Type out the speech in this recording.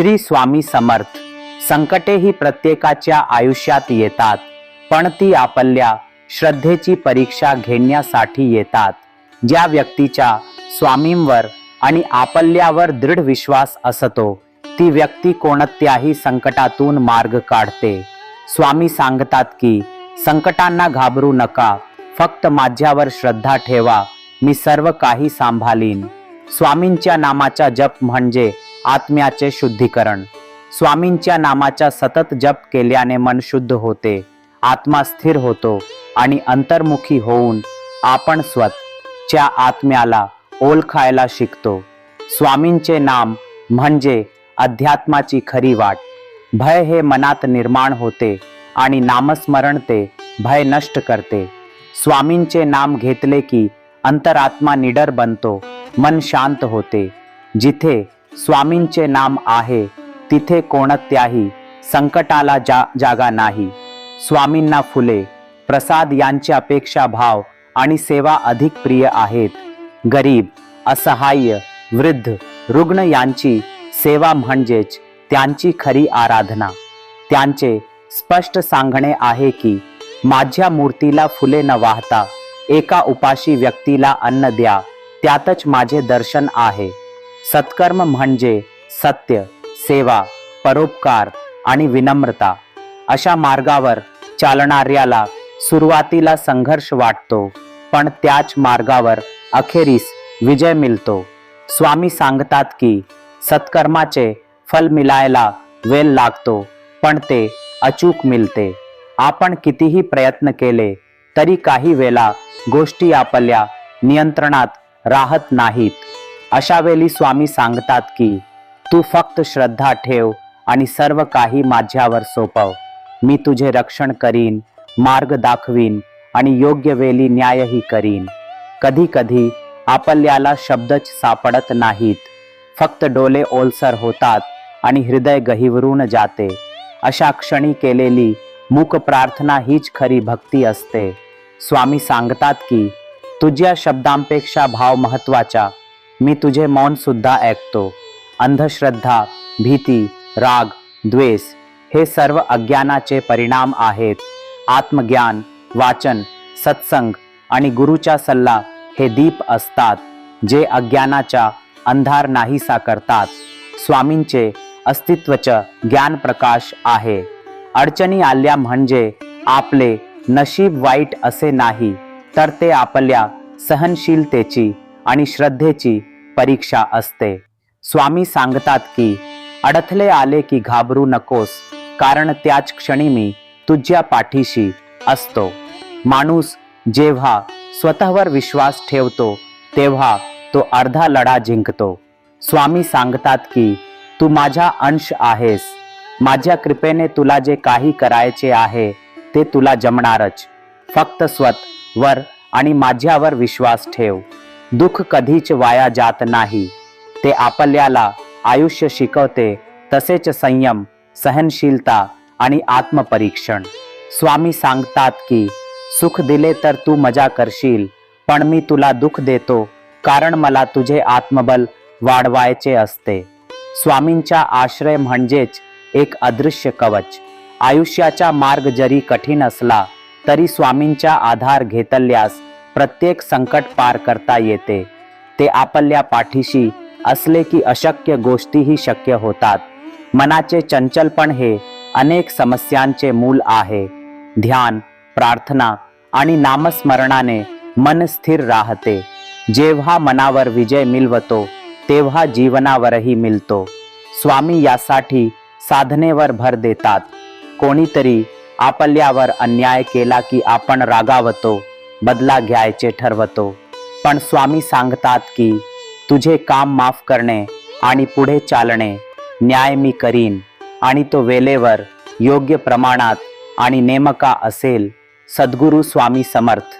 श्री स्वामी समर्थ. संकटे ही प्रत्येकाच्या आयुष्यात येतात पण ती आपल्या श्रद्धेची परीक्षा घेण्यासाठी येतात. ज्या व्यक्तीच्या स्वामींवर आणि आपल्यावर दृढ विश्वास असतो ती व्यक्ती कोणत्याही संकटातून मार्ग काढते. स्वामी सांगतात की संकटांना घाबरू नका फक्त माझ्यावर श्रद्धा ठेवा मी सर्व काही सांभाळीन. स्वामींच्या नामाचा जप म्हणजे आत्म्याचे शुद्धीकरण. स्वामींच्या नामाचा सतत जप केल्याने मन शुद्ध होते. आत्मा स्थिर होतो आणि अंतर्मुखी होऊन आपण स्वतःच्या आत्म्याला ओळखायला शिकतो. स्वामींचे नाम म्हणजे अध्यात्माची खरी वाट. भय हे मनात निर्माण होते आणि नामस्मरण ते भय नष्ट करते. स्वामींचे नाम घेतले की अंतरात्मा निडर बनतो मन शांत होते. जिथे स्वामींचे नाम आहे. तिथे कोणत्याही संकटाला जा जागा नाही. स्वामींना फुले प्रसाद यांची अपेक्षा भाव आणि सेवा अधिक प्रिय आहेत. गरीब असहाय्य वृद्ध रुग्ण यांची सेवा म्हणजेच त्यांची खरी आराधना. त्यांचे स्पष्ट सांगणे आहे की माझ्या मूर्तीला फुले न वाहता एका उपाशी व्यक्तीला अन्न द्या त्यातच माझे दर्शन आहे. सत्कर्म म्हणजे सत्य सेवा परोपकार आणि विनम्रता अशा मार्गावर चालणाऱ्याला सुरुवातीला संघर्ष वाटतो पण त्याच मार्गावर अखेरीस विजय मिळतो. स्वामी सांगतात की सत्कर्माचे फल मिळायला वेळ लागतो पण ते अचूक मिळते. आपण कितीही प्रयत्न केले तरी काही वेळा गोष्टी आपल्या नियंत्रणात राहत नाहीत. अशा वेळी स्वामी सांगतात की तू फक्त श्रद्धा ठेव आणि सर्व काही माझ्यावर सोपव. मी तुझे रक्षण करीन मार्ग दाखवीन आणि योग्य वेळी न्यायही करीन. कधी कधी आपल्याला शब्दच सापडत नाहीत. फक्त डोले ओलसर होतात आणि हृदय गहिवरून जाते. अशा क्षणी केलेली मूक प्रार्थना हीच खरी भक्ती असते. स्वामी सांगतात की तुझ्या शब्दांपेक्षा भाव महत्त्वाचा मी तुझे मौनसुद्धा ऐकतो. अंधश्रद्धा भीती राग द्वेष हे सर्व अज्ञानाचे परिणाम आहेत. आत्मज्ञान वाचन सत्संग आणि गुरुचा सल्ला हे दीप असतात जे अज्ञानाचा अंधार नाहीसा करतात. स्वामींचे अस्तित्वच ज्ञान प्रकाश आहे. अडचणी आल्या म्हणजे आपले नशीब वाईट असे नाही तर ते आपल्या सहनशीलतेची आणि श्रद्धेची परीक्षा असते. स्वामी सांगतात की अडथले आले की घाबरू नकोस कारण त्याच क्षणी मी तुझ्या पाठीशी असतो. माणूस जेव्हा स्वतःवर विश्वास ठेवतो तेव्हा तो अर्धा लढा जिंकतो. स्वामी सांगतात की तू माझा अंश आहेस. माझ्या कृपेने तुला जे काही करायचे आहे ते तुला जमणारच. फक्त स्वत वर आणि माझ्यावर विश्वास ठेव. दुःख कधीच वाया जात नाही. ते आपल्याला आयुष्य शिकवते तसेच संयम सहनशीलता आणि आत्मपरीक्षण. स्वामी सांगतात की सुख दिले तर तू मजा करशील पण मी तुला दुःख देतो कारण मला तुझे आत्मबल वाढवायचे असते. स्वामींचा आश्रय म्हणजेच एक अदृश्य कवच. आयुष्याचा मार्ग जरी कठीण असला तरी स्वामींचा आधार घेतल्यास प्रत्येक संकट पार करता येते. ते आपल्या पाठीशी असले की अशक्य गोष्टीही शक्य होतात. मनाचे चंचलपण हे अनेक समस्यांचे मूल आहे. ध्यान प्रार्थना आणि नामस्मरणाने मन स्थिर राहते. जेव्हा मनावर विजय मिळवतो तेव्हा जीवनावरही मिळतो. स्वामी यासाठी साधनेवर भर देतात. कोणीतरी आपल्यावर अन्याय केला की आपण रागावतो. बदला घ्यायचे ठरवतो. पण स्वामी सांगतात की तुझे काम माफ करणे आणि पुढे चालणे न्याय मी करीन आणि तो वेळेवर योग्य प्रमाणात आणि नेमका असेल सद्गुरू स्वामी समर्थ.